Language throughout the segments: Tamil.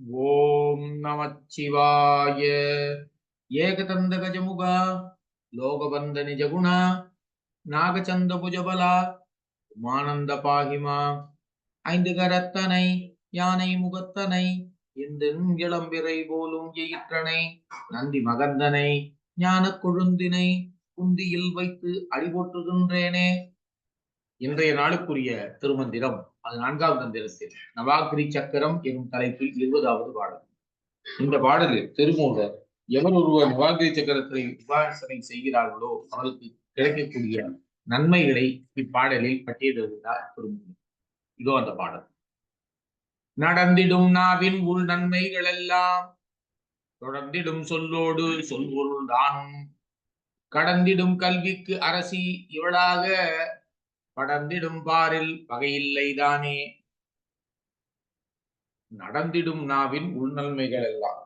ஓம் நமச்சிவாய. ஏகதந்த கஜமுக லோகபந்த நிஜகுணா நாகச்சந்த புஜபலா உமானந்த பாகிமா ஐந்து கரத்தனை யானை முகத்தனை இந்த இளம்பிறை போலும் எயிற்றனை நந்தி மகந்தனை ஞான கொழுந்தினை குந்தியில் வைத்து அடிபோற்றுகின்றேனே. இன்றைய நாளுக்குரிய திருமந்திரம் அது நான்காவது தந்திரத்தில் நவாகிரி சக்கரம் எனும் தலைப்பில் இருபதாவது பாடல். இந்த பாடலில் திருமூலர் எவர் ஒருவர் நவாகிரி சக்கரத்தை உபாசனை செய்கிறார்களோ அவருக்கு கிடைக்கக்கூடிய நன்மைகளை இப்பாடலில் பட்டியலிடுகிறார் திருமூலர். இதோ அந்த பாடல். நடந்திடும் நாவின் உள் நன்மைகள் எல்லாம் தொடர்ந்திடும் சொல்லோடு சொல்பொருள் தானும். கடந்திடும் கல்விக்கு அரசி இவளாக படர்ந்திடும் பாரில் பகையில்லைதானே நடந்திடும் நாவின் உள்நன்மைகள் எல்லாம்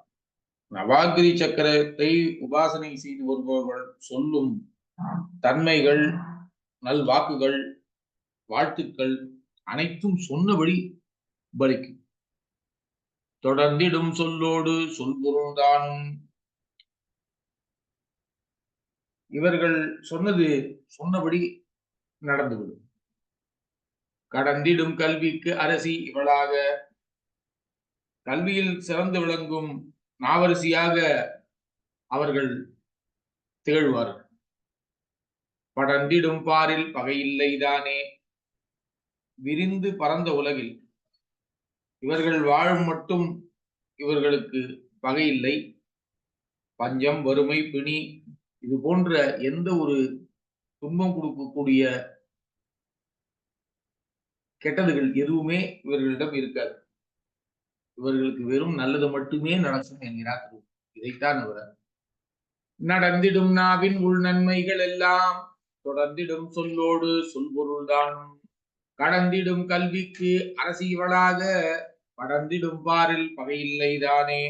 நவாகிரி சக்கரத்தை உபாசனை செய்து வருபவர்கள் சொல்லும் தன்மைகள் நல்வாக்குகள் வாழ்த்துக்கள் அனைத்தும் சொன்னபடி பலிக்கும் தொடர்ந்திடும் சொல்லோடு சொல்பொருள்தானும் இவர்கள் சொன்னது சொன்னபடி நடந்துவிடும் கடந்திடும் கல்விக்கு அரசி இவளாக. கல்வியில் சிறந்து விளங்கும் நாவரசியாக அவர்கள் திகழ்வார்கள். படர்ந்திடும் பாரில் பகையில்லைதானே விரிந்து பறந்த உலகில் இவர்கள் வாழும் மட்டும் இவர்களுக்கு பகையில்லை பஞ்சம் வறுமை பிணி இது போன்ற எந்த ஒரு துன்பம் கொடுக்கக்கூடிய கெட்டதுகள் எதுவுமே இவர்களிடம் இருக்காது. இவர்களுக்கு வெறும் நல்லது மட்டுமே நடக்கும் என்கிறார் திரு இதைத்தான் அவர் நடந்திடும் நாவின் உள் நன்மைகள் எல்லாம் தொடர்ந்திடும் சொல்லோடு சொல்பொருள்தானும் கடந்திடும் கல்விக்கு அரசியவளாக படர்ந்திடும் பாரில் பகையில்லைதானே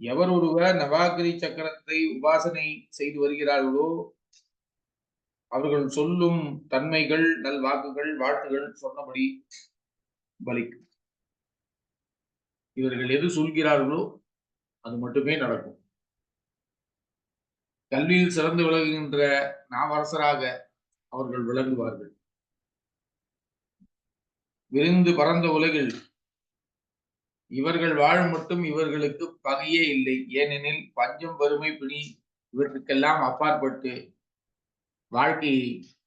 எவர் ஒருவர் நவாகிரி சக்கரத்தை உபாசனை செய்து வருகிறார்களோ அவர்கள் சொல்லும் தன்மைகள் நல் வாக்குகள் வாழ்த்துகள் சொன்னபடி பலிக்கும். இவர்கள் எது சொல்கிறார்களோ அது மட்டுமே நடக்கும். கல்வியில் சிறந்து விளங்குகின்ற நாவரசராக அவர்கள் விளங்குவார்கள். விரிந்து பறந்த உலகில் இவர்கள் வாழும் மட்டும் இவர்களுக்கு பகையே இல்லை. ஏனெனில் பஞ்சம் வறுமை பிடி இவற்றுக்கெல்லாம் அப்பாற்பட்டு வாழ்க்கை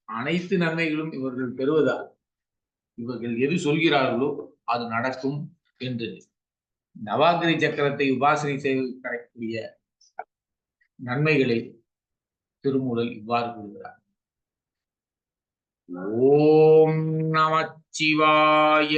அனைத்து நன்மைகளும் இவர்கள் பெறுவதால் இவர்கள் எது சொல்கிறார்களோ அது நடக்கும் என்று. நவாகிரி சக்கரத்தை உபாசனை செய்து கிடைக்கக்கூடிய நன்மைகளை திருமூலல் இவ்வாறு கூறுகிறார். ஓம் நமச்சிவாய